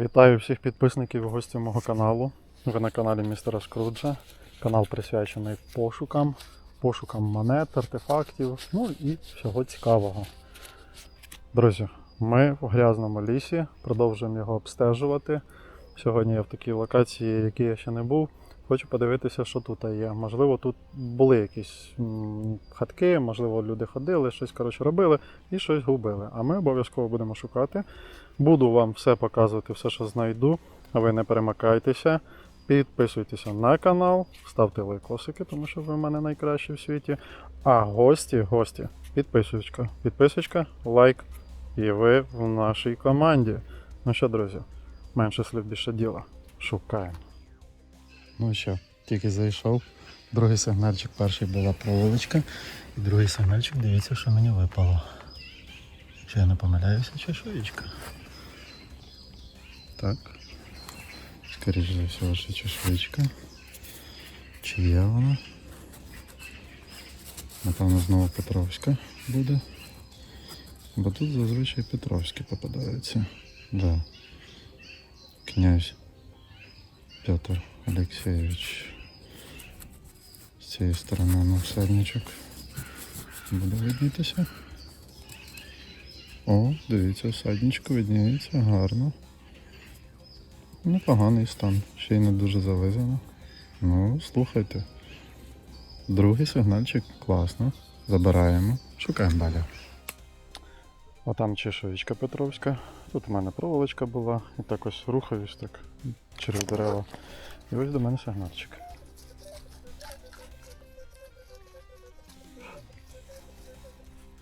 Вітаю всіх підписників і гостів мого каналу. Ви на каналі містера Скруджа. Канал присвячений пошукам, пошукам монет, артефактів, ну і всього цікавого. Друзі, ми в грязному лісі, продовжуємо його обстежувати. Сьогодні я в такій локації, в якій я ще не був. Хочу подивитися, що тут є. Можливо, тут були якісь хатки, можливо, люди ходили, щось коротше робили і щось губили. А ми обов'язково будемо шукати. Буду вам все показувати, все, що знайду. А ви не перемикайтеся. Підписуйтеся на канал, ставте лайкосики, тому що ви в мене найкращі в світі. А гості, гості, підписочка, підписочка, лайк. І ви в нашій команді. Ну що, друзі, менше слів більше діла. Шукаємо. Ну що, тільки зайшов. Другий сигнальчик, перший була проволочка. І другий сигнальчик, дивіться, що мені випало. Чи я не помиляюся, чешуєчка. Так. Скоріше за все, що чешуєчка. Чи є вона? Напевно, знову Петровська буде. Бо тут зазвичай Петровські попадаються. Да. Князь Петр Олексійович. З цієї сторони на всадничок. Буде виднітися. О, дивіться, всадничко видніється гарно. Непоганий стан, ще й не дуже зализано. Ну, слухайте. Другий сигнальчик класно. Забираємо. Шукаємо далі. Отам чешуєчка Петровська. Тут у мене проволочка була. І так ось рухаюсь так через дерева. І ось до мене сигнальчик.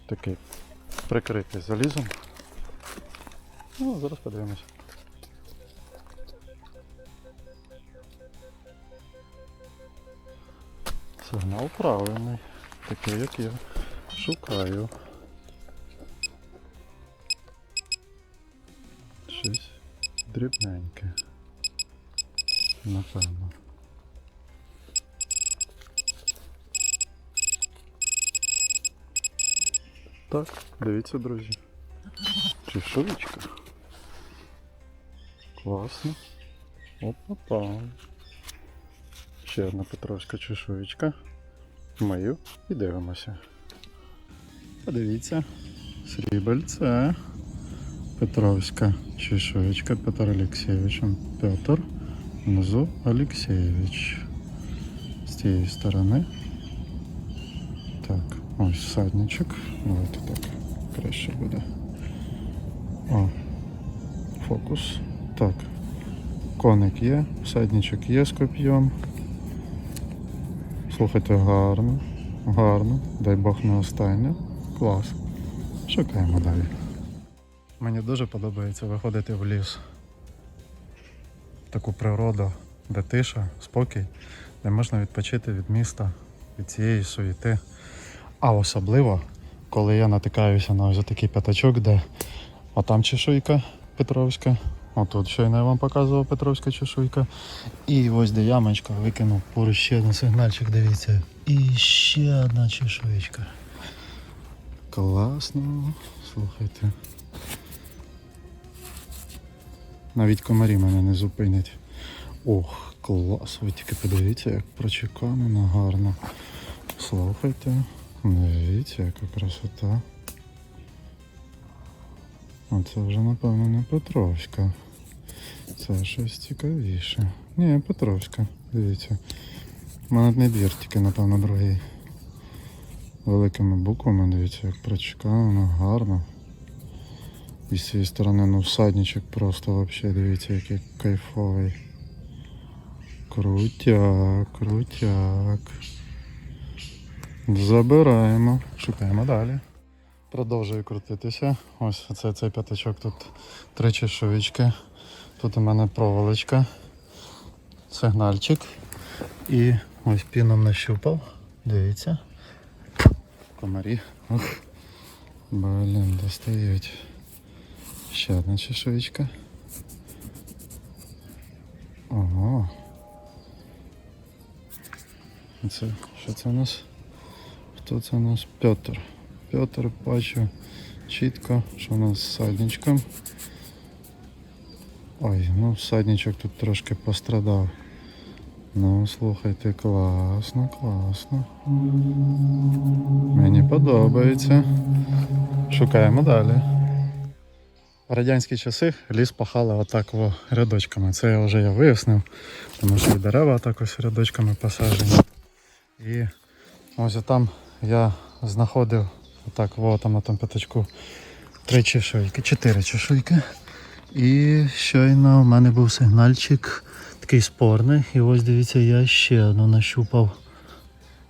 Такий прикритий залізом. Ну, зараз подивимось. Сигнал правильний. Такий, як я шукаю. Щось дрібненьке. Напевно. Так, дивіться, друзі. Чешуєчка. Класно. Опа-па. Ще одна петровська чешуєчка. Мию і дивимося. Подивіться. Срібельце. Петровська чешуєчка. Петр Олексійович. Петр. Внизу Олексійович. З цієї сторони. Так, ось всадничок. Давайте так. Краще буде. О, фокус. Так. Коник є, всадничок є з коп'єм. Слухайте, гарно, гарно. Дай Бог не останнє. Клас. Шукаємо далі. Мені дуже подобається виходити в ліс. Таку природу, де тиша, спокій, де можна відпочити від міста, від цієї суєти. А особливо, коли я натикаюся на ось такий п'ятачок, де отам чешуйка Петровська, отут щойно я вам показував Петровська чешуйка. І ось де ямочка викинув поруч ще один сигнальчик, дивіться. І ще одна чешуєчка. Класно, слухайте. Навіть комарі мене не зупинять. Ох, клас, ви тільки подивіться, як прочеканено гарно. Слухайте, дивіться, яка красота. Оце вже, напевно, не Петровська. Це щось цікавіше. Ні, Петровська, дивіться. Монетний двір тільки, напевно, другий. Великими буквами, дивіться, як прочекано, гарно. І з цієї сторони, ну, всадничок просто вообще, дивіться, який кайфовий. Крутяк, крутяк. Забираємо. Шукаємо далі. Продовжую крутитися. Ось оце цей п'ятачок тут три чешуєчки. Тут у мене проволочка, сигнальчик. І ось піном нащупав. Дивіться. Комарі. Блін, достають. Ще одна чешуєчка. Ого. Це, що це у нас? Хто це у нас? Петр. Петр бачу чітко, що у нас з садничком. Ой, ну всадничок тут трошки пострадав. Ну, слухайте, класно, класно. Мені подобається. Шукаємо далі. В радянські часи ліс пахали отак во рядочками. Це я вже я вияснив, тому що і дерева так ось рядочками посаджені. І ось там я знаходив отак во там на тому п'ятачку три чешуйки, чотири чешуйки. І щойно в мене був сигнальчик такий спорний. І ось дивіться, я ще одну нащупав.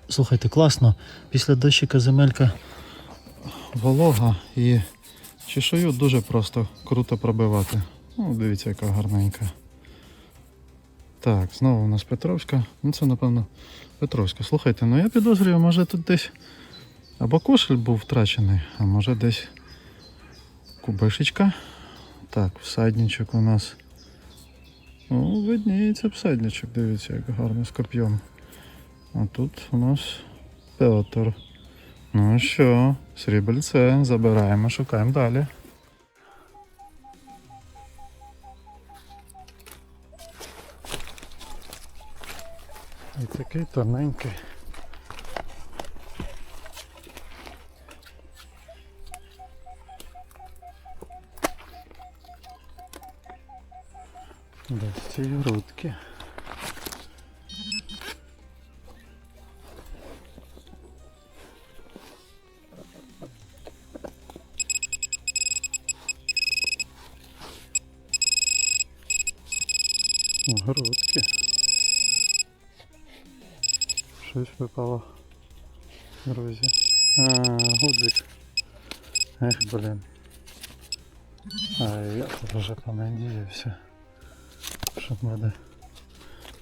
Слухайте, класно. Після дощика земелька волога і чешую дуже просто круто пробивати. Ну, дивіться, яка гарненька. Так, знову у нас Петровська. Ну це напевно Петровська. Слухайте, ну я підозрюю, може тут десь або кошель був втрачений, а може десь кубишечка. Так, всадничок у нас. Ну, видніється всадничок, дивіться, як гарно з коп'єм. А тут у нас Петр. Ну що, срібельце, забираємо, шукаємо далі. І такий тоненький. Десь рудки. Грудки. Випало. Друзі. А, гудзик. Ех, блін. А я тут вже понадіявся. Що буде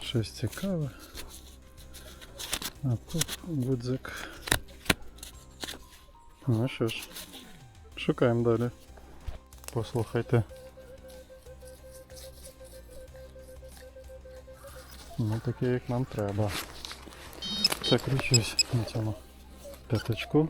щось цікаве. А тут гудзик. Ну що ж, шукаємо далі. Послухайте. Ну таке як нам треба. Закручусь на цьому п'ятачку.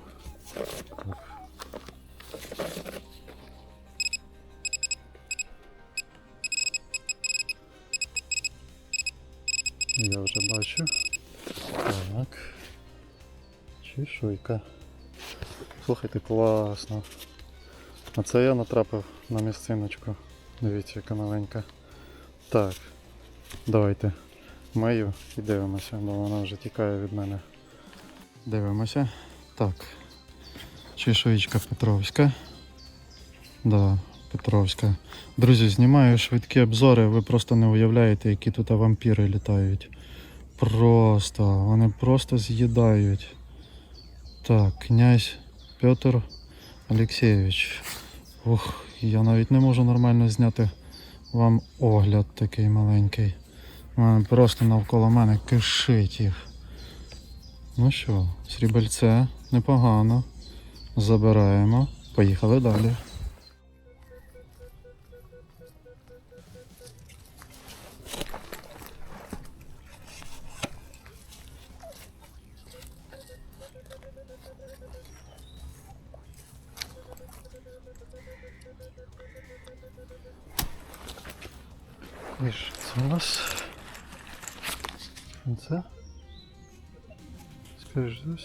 Я вже бачу. Так. Чешуйка. Слухайте, класно. А це я натрапив на місциночку. Дивіться, яка маленька. Так. Давайте мию і дивимося, бо вона вже тікає від мене. Дивимося. Так. Чешуєчка Петровська. Да, Петровська. Друзі, знімаю швидкі обзори, ви просто не уявляєте, які тут вампіри літають. Просто, вони просто з'їдають. Так, князь Петр Олексійович. Ух, я навіть не можу нормально зняти вам огляд такий маленький. Просто навколо мене кишить їх. Ну що, срібельце непогано. Забираємо. Поїхали далі.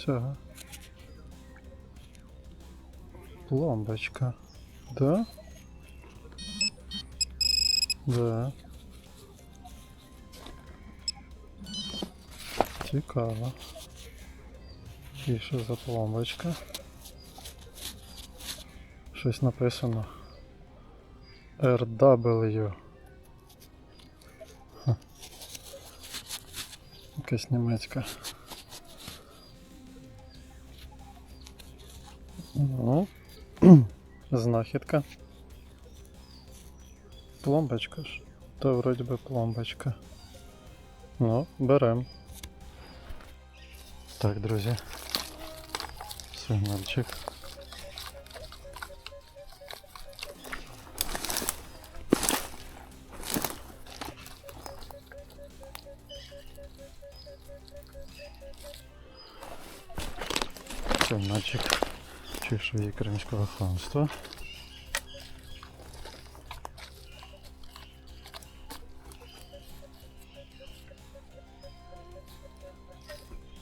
Все. Пломбочка. Да? Да. Цікаво. І що за пломбочка? Щось написано. RW. Ха. Якась німецька. Ну, знахідка. Пломбочка ж. То вроді би пломбочка. Ну, берем. Так, друзі. Сигнальчик. Сигнальчик Пішої Кримського ханства.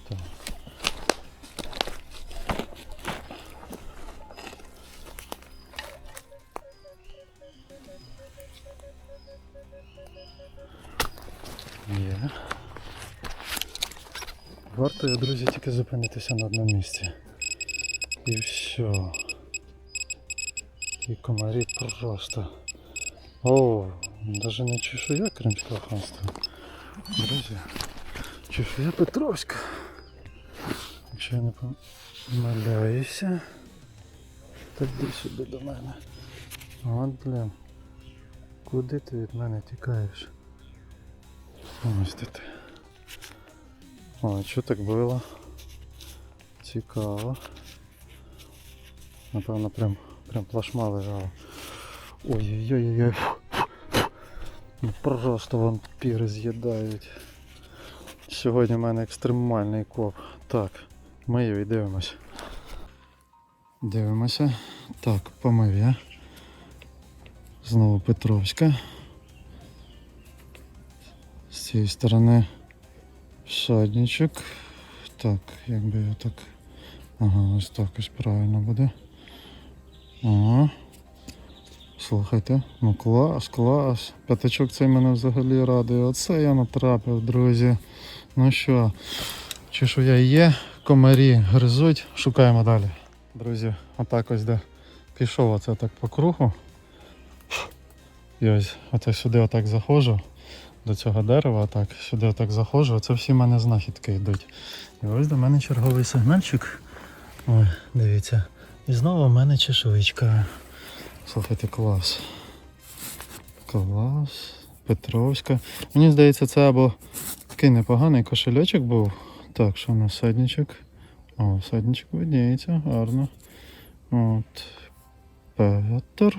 Так. Є. Варто, друзі, тільки зупинитися на одному місці. І все. І комарі просто. О, навіть не чешуя кримського ханства. Друзі, чешуя Петровська. Якщо я не помиляюся, то йди сюди до мене. От, блін. Куди ти від мене тікаєш? Ось де ти. О, що так було? Цікаво. Напевно, прям, прям плашма лежала. Ой-ой-ой-ой. Ну просто вампіри з'їдають. Сьогодні в мене екстремальний коп. Так, мию і дивимось. Дивимося. Так, помив я. Знову Петровська. З цієї сторони Шадничок. Так, як би я так. Ага, ось так ось правильно буде. Ага. Слухайте, ну клас, клас. П'ятачок цей мене взагалі радує. Оце я натрапив, друзі. Ну що, чешуя є, комарі гризуть, шукаємо далі. Друзі, отак ось де пішов оце так по кругу. І ось оце сюди отак заходжу до цього дерева, так, сюди отак заходжу, це всі в мене знахідки йдуть. І ось до мене черговий сигнальчик. Ой, дивіться. І знову в мене чешуйчка. Слухайте, клас. Клас. Петровська. Мені здається, це або такий непоганий кошельочок був. Так, що у нас садничок? О, садничок видніється, гарно. От. Петр.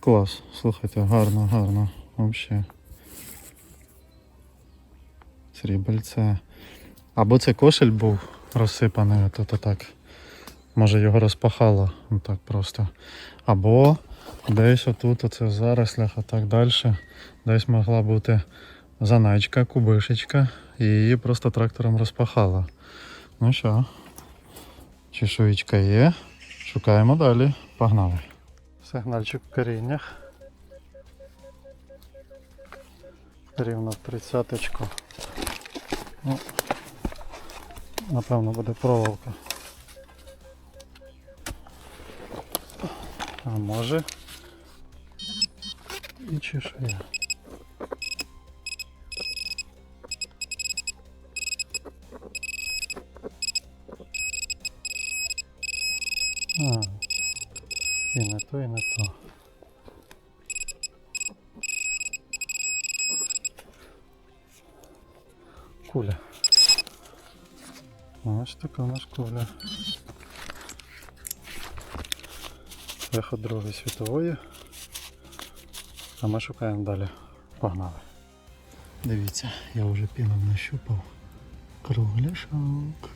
Клас, слухайте, гарно, гарно. Вообще. Срібальце. Або це кошель був розсипаний, то, то так. Може його розпахало так просто. Або десь отут, оце в зарослях, а так далі. Десь могла бути заначка, кубишечка, і її просто трактором розпахало. Ну що, чешуєчка є. Шукаємо далі. Погнали. Сигнальчик в коріннях. Рівно тридцяточку. Ну, напевно буде проволока. А може і чешуя. А, і не то, і не то. Куля. Ось така у нас куля. Виход Другої світової. А ми шукаємо далі. Погнали. Дивіться, я вже піном нащупав кругляшок.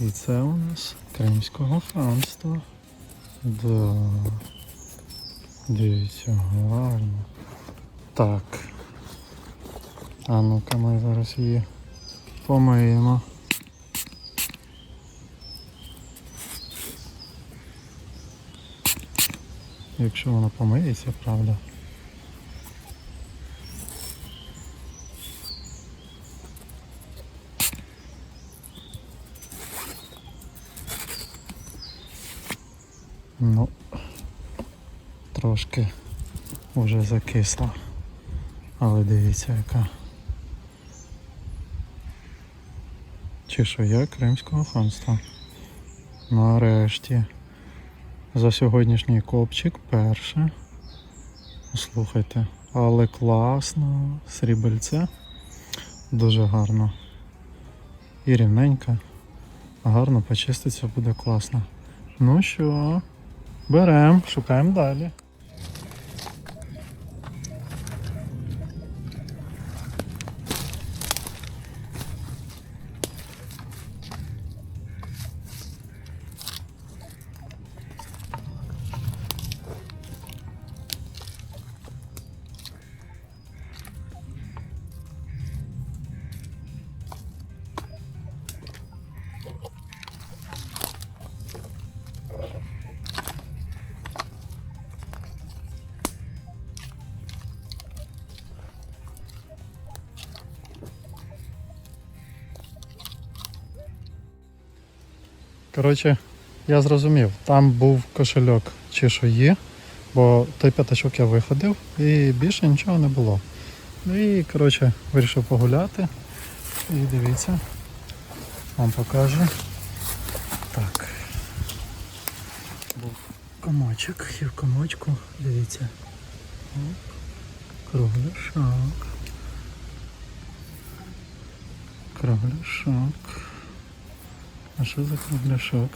І це у нас Кримського ханства. Да. Дивіться, гарно. Так. А ну-ка ми зараз її помиємо. Якщо вона помиється, правда. Ну, трошки вже закисла. Але дивіться яка. Чешуя Кримського ханства. Нарешті. За сьогоднішній копчик перше. Слухайте, але класно, срібельце. Дуже гарно. І рівненько. Гарно почиститься буде класно. Ну що, беремо, шукаємо далі. Коротше, я зрозумів, там був кошельок чешуї, бо той п'ятачок я виходив і більше нічого не було. Ну і коротше вирішив погуляти. І дивіться, вам покажу. Так. Був комочок, і в комочку, дивіться. Кругляшок. Кругляшок. А що за кругляшок?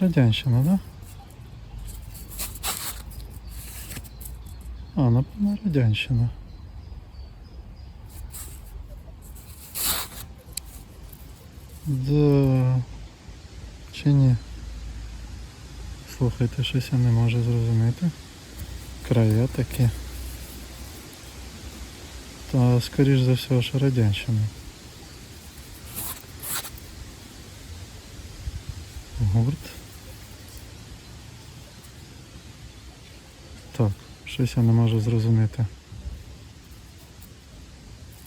Радянщина, да? А, напевно, радянщина. Да. Чи ні? Слухайте, щось я не можу зрозуміти. Края такі. Та скоріш за все, що радянщина. Гурт. Так, щось я не можу зрозуміти.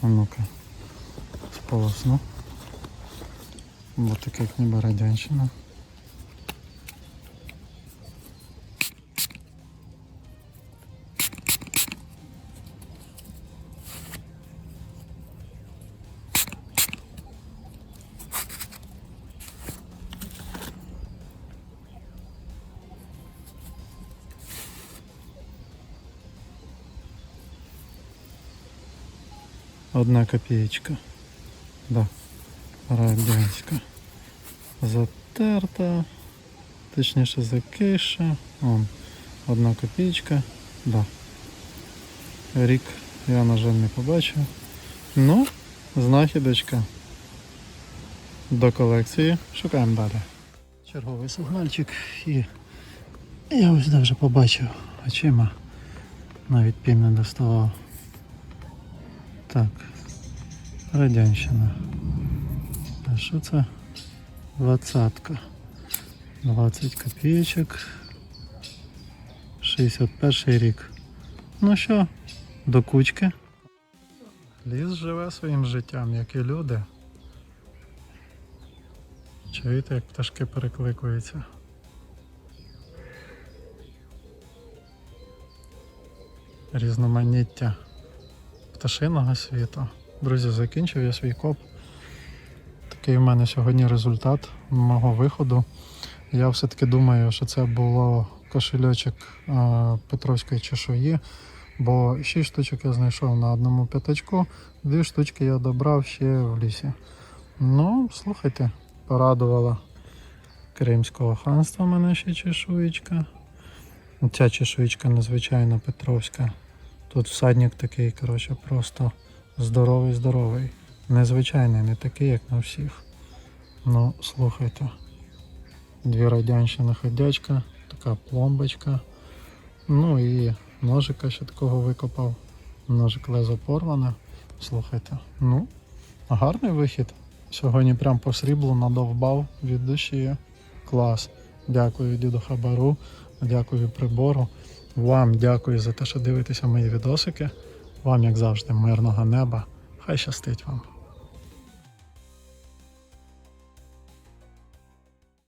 А ну-ка. Сполосну. Бо таке як ніби радянщина. Одна копеечка. Да. Радянська. Затерта. Точніше закиша. Вон. Одна копеечка. Да. Рік я, на жаль, не побачив. Ну, знахідочка. До колекції. Шукаємо далі. Черговий сигнальчик і я ось вже побачив очима. Навіть пім не доставав. Так. Радянщина. А що це? Двадцятка. 20 копійочок. 61 рік. Ну що, до кучки. Ліс живе своїм життям, як і люди. Чуєте, як пташки перекликуються? Різноманіття пташиного світу. Друзі, закінчив я свій коп. Такий у мене сьогодні результат мого виходу. Я все-таки думаю, що це було кошельочок е, Петровської чешуї, бо 6 штучок я знайшов на одному п'ятачку, дві штучки я добрав ще в лісі. Ну, слухайте, порадувала Кримського ханства мене ще чешуєчка. Ця чешуєчка незвичайно Петровська. Тут всадник такий, коротше, просто здоровий-здоровий. Незвичайний, не такий, як на всіх. Ну, слухайте. Дві радянщина ходячка, така пломбочка. Ну і ножика ще такого викопав. Ножик лезо порване. Слухайте. Ну, гарний вихід. Сьогодні прям по сріблу надовбав від душі. Клас. Дякую діду Хабару, дякую прибору. Вам дякую за те, що дивитеся мої відосики. Вам, як завжди, мирного неба. Хай щастить вам.